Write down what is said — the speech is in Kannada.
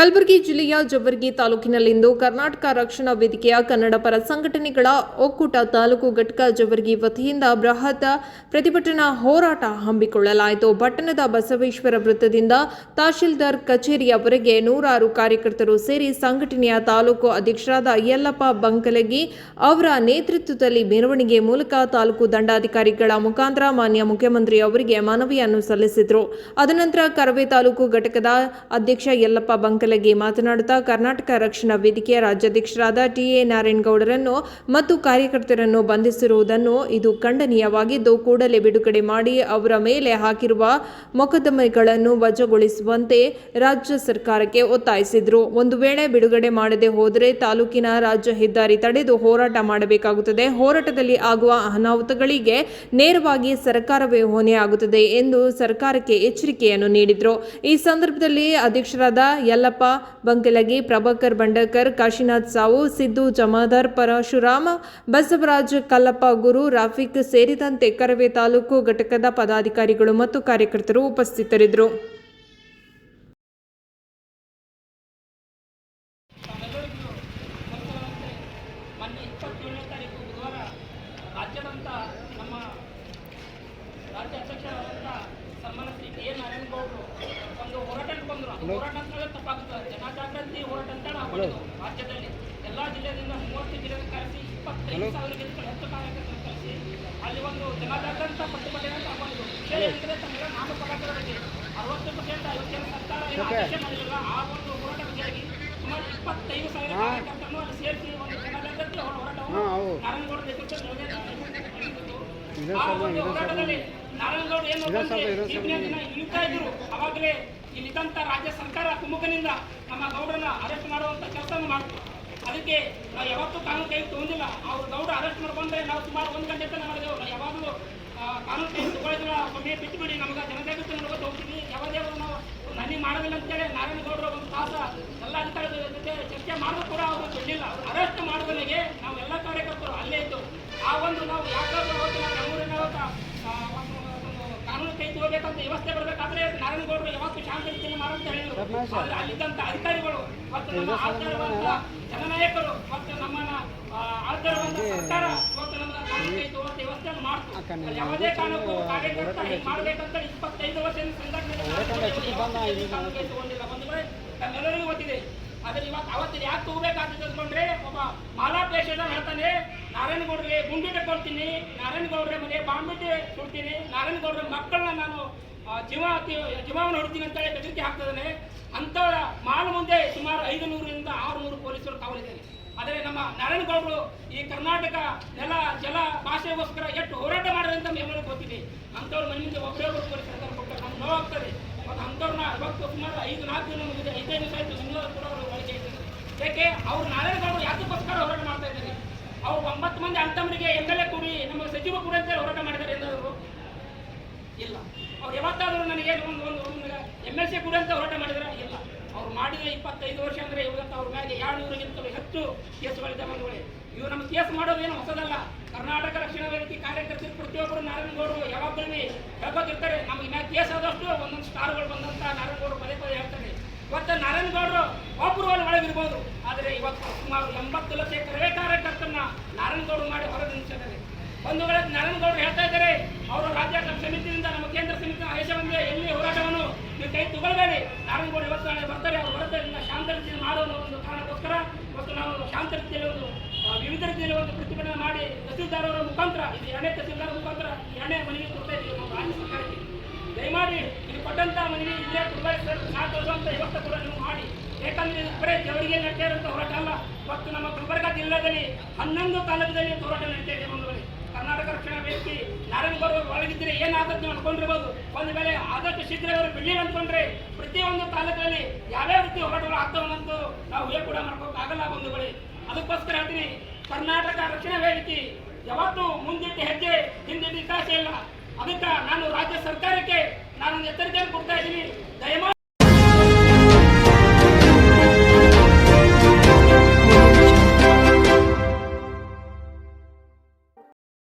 ಕಲಬುರಗಿ ಜಿಲ್ಲೆಯ ಜವರ್ಗಿ ತಾಲೂಕಿನಲ್ಲಿಂದು ಕರ್ನಾಟಕ ರಕ್ಷಣಾ ವೇದಿಕೆಯ ಕನ್ನಡ ಪರ ಸಂಘಟನೆಗಳ ಒಕ್ಕೂಟ ತಾಲೂಕು ಘಟಕ ಜವರ್ಗಿ ವತಿಯಿಂದ ಬೃಹತ್ ಪ್ರತಿಭಟನಾ ಹೋರಾಟ ಹಮ್ಮಿಕೊಳ್ಳಲಾಯಿತು. ಪಟ್ಟಣದ ಬಸವೇಶ್ವರ ವೃತ್ತದಿಂದ ತಹಶೀಲ್ದಾರ್ ಕಚೇರಿಯವರೆಗೆ ನೂರಾರು ಕಾರ್ಯಕರ್ತರು ಸೇರಿ ಸಂಘಟನೆಯ ತಾಲೂಕು ಅಧ್ಯಕ್ಷರಾದ ಯಲ್ಲಪ್ಪ ಬಂಕಲಗಿ ಅವರ ನೇತೃತ್ವದಲ್ಲಿ ಮೆರವಣಿಗೆ ಮೂಲಕ ತಾಲೂಕು ದಂಡಾಧಿಕಾರಿಗಳ ಮುಖಾಂತರ ಮಾನ್ಯ ಮುಖ್ಯಮಂತ್ರಿ ಅವರಿಗೆ ಮನವಿಯನ್ನು ಸಲ್ಲಿಸಿದರು. ಅದನಂತರ ಕರವೇ ತಾಲೂಕು ಘಟಕದ ಅಧ್ಯಕ್ಷ ಯಲ್ಲಪ್ಪ ಬಂಕಲಗಿ ಮಾತನಾಡುತ್ತಾ ಕರ್ನಾಟಕ ರಕ್ಷಣಾ ವೇದಿಕೆಯ ರಾಜ್ಯಾಧ್ಯಕ್ಷರಾದ ಟಿಎ ನಾರಾಯಣಗೌಡರನ್ನು ಮತ್ತು ಕಾರ್ಯಕರ್ತರನ್ನು ಬಂಧಿಸಿರುವುದನ್ನು ಇದು ಖಂಡನೀಯವಾಗಿದ್ದು, ಕೂಡಲೇ ಬಿಡುಗಡೆ ಮಾಡಿ ಅವರ ಮೇಲೆ ಹಾಕಿರುವ ಮೊಕದ್ದಮೆಗಳನ್ನು ವಜಾಗೊಳಿಸುವಂತೆ ರಾಜ್ಯ ಸರ್ಕಾರಕ್ಕೆ ಒತ್ತಾಯಿಸಿದರು. ಒಂದು ವೇಳೆ ಬಿಡುಗಡೆ ಮಾಡದೆ ಹೋದರೆ ತಾಲೂಕಿನ ರಾಜ್ಯ ಹೆದ್ದಾರಿ ತಡೆದು ಹೋರಾಟ ಮಾಡಬೇಕಾಗುತ್ತದೆ. ಹೋರಾಟದಲ್ಲಿ ಆಗುವ ಅನಾಹುತಗಳಿಗೆ ನೇರವಾಗಿ ಸರ್ಕಾರವೇ ಹೊಣೆಯಾಗುತ್ತದೆ ಎಂದು ಸರ್ಕಾರಕ್ಕೆ ಎಚ್ಚರಿಕೆಯನ್ನು ನೀಡಿದರು. ಈ ಸಂದರ್ಭದಲ್ಲಿ ಅಧ್ಯಕ್ಷರಾದ ಯಲ್ಲಪ್ಪ ಬಂಕಲಗಿ ಪ್ರಭಾಕರ್ ಬಂಡಕರ್ ಕಾಶಿನಾಥ್ ಸಾವು, ಸಿದ್ದು ಜಮಾದಾರ್, ಪರಶುರಾಮ, ಬಸವರಾಜ್ ಕಲ್ಲಪ್ಪ ಗುರು, ರಾಫಿಕ್ ಸೇರಿದಂತೆ ಕರವೇ ತಾಲೂಕು ಘಟಕದ ಪದಾಧಿಕಾರಿಗಳು ಮತ್ತು ಕಾರ್ಯಕರ್ತರು ಉಪಸ್ಥಿತರಿದ್ದರು. ಒಂದು ಹೋರಾಟಕ್ಕೆ ಬಂದರು ಹೋರಾಟ ಅಂತ ಹೇಳಿದ್ರೆ ತಪ್ಪಾಗ್ತದೆ ಜನಜಾಗೃತಿ ಹೋರಾಟ ಅಂತ ಹಾಕೊಂಡಿದ್ದು ರಾಜ್ಯದಲ್ಲಿ. ಎಲ್ಲ ಜಿಲ್ಲೆಯಿಂದ ಮೂವತ್ತು ಜಿಲ್ಲೆಗೆ ಕರೆಸಿ ಇಪ್ಪತ್ತೈದು ಸಾವಿರಕ್ಕಿಂತ ಹೆಚ್ಚು ಕರೆಸಿ ಅಲ್ಲಿ ಒಂದು ಜನಜಾಗೃತ ಪ್ರತಿಭಟನೆ ಅಂತ ಹಾಕೊಂಡಿದ್ದು ವಿಷಯ ತಮಗೆ ನಾನು ಪರಾಕರರಿಗೆ ಅರವತ್ತು ಪರ್ಸೆಂಟ್ ಐವತ್ತೇಳು ಸರ್ಕಾರ ಏನು ಮಾಡಿಲ್ಲ. ಆ ಒಂದು ಹೋರಾಟ ಬಗೆಯಾಗಿ ಸುಮಾರು ಇಪ್ಪತ್ತೈದು ಸಾವಿರ ಕಾರ್ಯಕರ್ತರನ್ನು ಅಲ್ಲಿ ಸೇರಿಸಿ ಒಂದು ಹೋರಾಟವನ್ನು ನಾರಾಯಣಗೌಡ ನಡೆದಿದ್ದು. ಆ ಒಂದು ಹೋರಾಟದಲ್ಲಿ ನಾರಾಯಣಗೌಡ ಏನು ಇಳಿತಾ ಇದ್ರು. ಅವಾಗಲೇ ಇಲ್ಲಿದ್ದಂತ ರಾಜ್ಯ ಸರ್ಕಾರ ಕುಮ್ಮಕನಿಂದ ನಮ್ಮ ಗೌಡರನ್ನ ಅರೆಸ್ಟ್ ಮಾಡುವಂತ ಕೆಲಸವನ್ನು ಮಾಡಿದ್ರು. ಅದಕ್ಕೆ ನಾವು ಯಾವತ್ತೂ ಕಾನೂನು ಕೈ ತಗೊಂಡಿಲ್ಲ. ಅವ್ರು ಗೌಡ ಅರೆಸ್ಟ್ ಮಾಡ್ಕೊಂಡ್ರೆ ನಾವು ಸುಮಾರು ಒಂದು ಗಂಟೆ ತನಕ ಮಾಡಿದೆವು ನಾವು ಯಾವಾಗಲೂ ಕಾನೂನು ಕೈ ತಗೊಳ್ಳಿದ್ರೆ ಸಮಯ ಬಿಟ್ಟುಬಿಡಿ. ನಮ್ಗೆ ಜನಜಾಗೃತಿ ನೋಡ್ಕೊಂಡು ಹೋಗ್ತೀವಿ. ಯಾವುದೇ ನಾವು ನನಗೆ ಮಾಡೋದಿಲ್ಲ ಅಂತೇಳಿ ನಾರಾಯಣಗೌಡರ ಒಂದು ತಾಸ ಎಲ್ಲ ಅಧಿಕಾರಿಗಳ ಜೊತೆ ಚರ್ಚೆ ಮಾಡಿದ್ರು ಕೂಡ ಅವರು ಬಿಡಲಿಲ್ಲ ಅರೆಸ್ಟ್ ಮಾಡಿದವನಿಗೆ ನಾವು ಎಲ್ಲ ಕಾರ್ಯಕರ್ತರು ಅಲ್ಲೇ ಇದ್ದು ಆ ಒಂದು ನಾವು ಯಾಕಾದ್ರೂ ಅವತ್ತು ನಾವು ಬೆಂಗಳೂರಿನ ಅವತ್ತು, ಆ, ಒಂದು ಒಂದು ಕಾನೂನು ಕೈ ತಗೋಬೇಕಂತ ವ್ಯವಸ್ಥೆ ಬರಬೇಕಾದ್ರೆ ನಾರಾಯಣಗೌಡರು ಯಾವತ್ತು ಶಾಂತಿ ಅಂತ ಹೇಳಿದ್ರು. ಆದ್ರೆ ಅಲ್ಲಿದ್ದಂತ ಅಧಿಕಾರಿಗಳು ಮತ್ತು ನಮ್ಮ ಆಧಾರವಾದ ಜನನಾಯಕರು ಮತ್ತು ನಮ್ಮನ್ನ ಆಧಾರವಾದ ಸರ್ಕಾರ ಇವತ್ತು ನಮ್ಮ ಕೈ ತಗೊಳ್ಳೋ ವ್ಯವಸ್ಥೆಯನ್ನು ಮಾಡ್ತು. ಯಾವುದೇ ಕಾರಣಕ್ಕೂ ಕಾರ್ಯಕರ್ತ ಹೀಗೆ ಮಾಡ್ಬೇಕಂತ ಇಪ್ಪತ್ತೈದು ವರ್ಷದಿಂದ ಸಂದರ್ಭದಲ್ಲಿ ತಗೊಂಡಿಲ್ಲ. ಒಂದು ವೇಳೆ ನಮ್ಮೆಲ್ಲರಿಗೂ ಗೊತ್ತಿದೆ. ಆದ್ರೆ ಇವತ್ತು ಅವತ್ತಿನ ಯಾಕೆ ತಗೋಬೇಕಾಗ್ತದೆ ಅಂದ್ಕೊಂಡ್ರೆ ಒಬ್ಬ ಮಾಲಾ ಪೇಷಂಟ್ ಹೇಳ್ತಾನೆ ನಾರಾಯಣಗೌಡರಿಗೆ ಕೊಡ್ತೀನಿ. ನಾರಾಯಣಗೌಡ್ರ ಮನೆ ಬಾಂಬಿಟ್ಟು ಸುಡ್ತೀನಿ. ನಾರಾಯಣಗೌಡ್ರ ಮಕ್ಕಳನ್ನ ನಾನು ಜೀವ ಜೀವವನ್ನು ಹೊಡ್ತೀನಿ ಅಂತ ಹೇಳಿ ಬೆದರಿಕೆ ಹಾಕ್ತಿದ್ದಾನೆ. ಅಂಥವರ ಮಾಲ್ ಮುಂದೆ ಸುಮಾರು ಐದು ನೂರರಿಂದ ಆರು ನೂರು ಪೊಲೀಸರು ಕಾವಲಿದ್ದಾರೆ. ಆದರೆ ನಮ್ಮ ನಾರಾಯಣಗೌಡರು ಈ ಕರ್ನಾಟಕ ನೆಲ, ಜಲ ಭಾಷೆಗೋಸ್ಕರ ಎಷ್ಟು ಹೋರಾಟ ಮಾಡಿದಂತ ಅಂತ ನಮ್ಮೆಲ್ಲರಿಗೂ ಗೊತ್ತಿದೆ. ಅಂಥವ್ರ ಮನೆ ಮುಂದೆ ಒಬ್ಬರೇ ಒಬ್ಬರು ಪೊಲೀಸರು ಕೊಟ್ಟರೆ ನಮ್ಗೆ ನೋವಾಗ್ತದೆ ಮತ್ತು ಅಂಥವ್ರನ್ನ ಇವತ್ತು ಸುಮಾರು ಐದು, ನಾಲ್ಕು ದಿನ ಮುಗಿದ ಐದೈದು ದಿವಸ ಆಯಿತು ಕೂಡ ಅವರು ಒಳಗೆ ಯಾಕೆ? ಅವ್ರು ನಾರಾಯಣಗೌಡರು ಯಾತಕ್ಕೋಸ್ಕರ ಹೋರಾಟ ಮಾಡ್ತಾ ಇದ್ದಾರೆ? ಅವ್ರು ಒಂಬತ್ತು ಮಂದಿ ಅಂತಮರಿಗೆ ಎಂ ಎಲ್ ಎ ಕೊಡಿ ನಮ್ಮ ಸಚಿವ ಕೊಡಿ ಅಂತೇಳಿ ಹೋರಾಟ ಮಾಡಿದ್ದಾರೆ ಎಲ್ಲಾದರೂ ಇಲ್ಲ. ಅವ್ರು ಯಾವತ್ತಾದರೂ ನನಗೆ ಒಂದು ಒಂದು ಎಂ ಎಲ್ ಸಿ ಕೂಡ ಅಂತ ಹೋರಾಟ ಮಾಡಿದ್ರೆ ಇಲ್ಲ. ಅವ್ರು ಮಾಡಿದ ಇಪ್ಪತ್ತೈದು ವರ್ಷ ಅಂದರೆ ಇವತ್ತು ಅವ್ರ ಮ್ಯಾಗೆ ಏಳ್ನೂರಿಗಿಂತಲೂ ಹೆಚ್ಚು ಕೇಸುಗಳಿದೆ ಬಂಧುಗಳೇ ಇವು ನಮ್ಮ ಕೇಸ್ ಮಾಡೋದೇನು ಹೊಸದಲ್ಲ. ಕರ್ನಾಟಕ ರಕ್ಷಣಾ ವೇದಿಕೆ ಕಾರ್ಯಕರ್ತರು ಪ್ರತಿಯೊಬ್ಬರು ನಾರಾಯಣಗೌಡರು ಯಾವಾಗಲೂ ಹೇಳ್ಬೇಕಿರ್ತಾರೆ. ನಮಗೆ ಇನ್ನ ಕೇಸ್ ಆದಷ್ಟು ಒಂದೊಂದು ಸ್ಟಾರ್ಗಳು ಬಂದಂತ ನಾರಾಯಣಗೌಡರು ಪದೇ ಪದೇ ಹೇಳ್ತಾರೆ. ಇವತ್ತು ನಾರಾಯಣಗೌಡರು ಒಬ್ಬರು ಅಲ್ಲಿ ಒಳಗಿರ್ಬೋದು. ಆದರೆ ಇವತ್ತು ಸುಮಾರು ಎಂಬತ್ತು ಲಕ್ಷ ಕರವೇ ಕಾರ್ಯಕರ್ತರನ್ನ ನಾರಾಯಣಗೌಡರು ಮಾಡಿ ಹೊರಗೆ ನಿಲ್ಲಿಸಿದ್ದಾರೆ ಒಂದು ವೇಳೆ ನಾರಾಯಣಗೌಡರು ಹೇಳ್ತಾ ಇದ್ದಾರೆ, ಅವರು ರಾಜ್ಯ ಸಮಿತಿಯಿಂದ ನಮ್ಮ ಕೇಂದ್ರ ಸಮಿತಿ ಆದೇಶ ಬಂದಿದೆ ಎಲ್ಲಿ ಹೋರಾಟವನ್ನು ನೀವು ಕೈ ತಗೊಳ್ಬೇಡಿ. ನಾರಾಯಣಗೌಡ ಇವತ್ತು ನಾಳೆ ಬರ್ತಾರೆ, ಅವರು ಬರೋದ್ರಿಂದ ಶಾಂತ ರೀತಿಯಲ್ಲಿ ಮಾಡೋ ಅನ್ನೋ ಒಂದು ಕಾರಣಕ್ಕೋಸ್ಕರ ಮತ್ತು ನಾವು ಶಾಂತ ರೀತಿಯಲ್ಲಿ ಒಂದು ವಿವಿಧ ರೀತಿಯಲ್ಲಿ ಒಂದು ಪ್ರತಿಭಟನೆ ಮಾಡಿ ತಹಸೀಲ್ದಾರರ ಮುಖಾಂತರ, ಇದು ಎರಡನೇ ತಹಸೀಲ್ದಾರ ಮುಖಾಂತರ ಎರಡನೇ ಮನವಿ ಕೊಡ್ತಾ ಇದ್ದೀವಿ ನಮ್ಮ ರಾಜ್ಯ ಸರ್ಕಾರಕ್ಕೆ. ದಯಮಾಡಿ ಇದು ಕೊಟ್ಟಂಥ ಮನವಿ ಇಲ್ಲೇ ತುಂಬ ಸರ್ ಸಾಕು ಅಂತ ವ್ಯವಸ್ಥೆ ಕೂಡ ನೀವು ಮಾಡಿ. ಯಾಕಂದ್ರೆ ಬರೀ ಜವರಿಗೆ ನಡೀತಾ ಇರುವಂತ ಹೋರಾಟ ಅಲ್ಲ. ಮತ್ತು ನಮ್ಮ ಗುಲ್ಬರ್ಗ ಜಿಲ್ಲೆಯಲ್ಲಿ ಹನ್ನೊಂದು ತಾಲೂಕಲ್ಲಿ ಹೋರಾಟ ನಡೀತಾ ಇದೆ ಒಂದು ಕರ್ನಾಟಕ ರಕ್ಷಣಾ ವೇದಿಕೆ ನಾರಾಯಣಗೌಡ ಒಳಗಿದ್ರೆ ಏನಾಗುತ್ತೆ ಅನ್ಕೊಂಡಿರ್ಬೋದು ಒಂದು ವೇಳೆ ಆದಷ್ಟು ಶೀಘ್ರ ಅವರು ಬಿಡಲಿಲ್ಲ ಅನ್ಕೊಂಡ್ರೆ ಪ್ರತಿಯೊಂದು ತಾಲೂಕಲ್ಲಿ ಯಾವ್ಯಾವ ರೀತಿ ಹೋರಾಟಗಳು ಆಗ್ತಾವನ್ನಂತೂ ನಾವು ಹೇಗೆ ಕೂಡ ಮಾಡ್ಕೋಕ್ಕಾಗಲ್ಲ ಒಂದು ವೇಳೆ ಅದಕ್ಕೋಸ್ಕರ ಹೇಳ್ತೀನಿ, ಕರ್ನಾಟಕ ರಕ್ಷಣಾ ವೇದಿಕೆ ಯಾವತ್ತೂ ಮುಂದಿಟ್ಟು ಹೆಜ್ಜೆ, ಹಿಂದಿಟ್ಟು ವಿಕಾಸ ಇಲ್ಲ. ಅದಕ್ಕೆ ನಾನು ರಾಜ್ಯ ಸರ್ಕಾರಕ್ಕೆ ನಾನು ಎಚ್ಚರಿಕೆಯನ್ನು ಕೊಡ್ತಾ ಇದ್ದೀನಿ.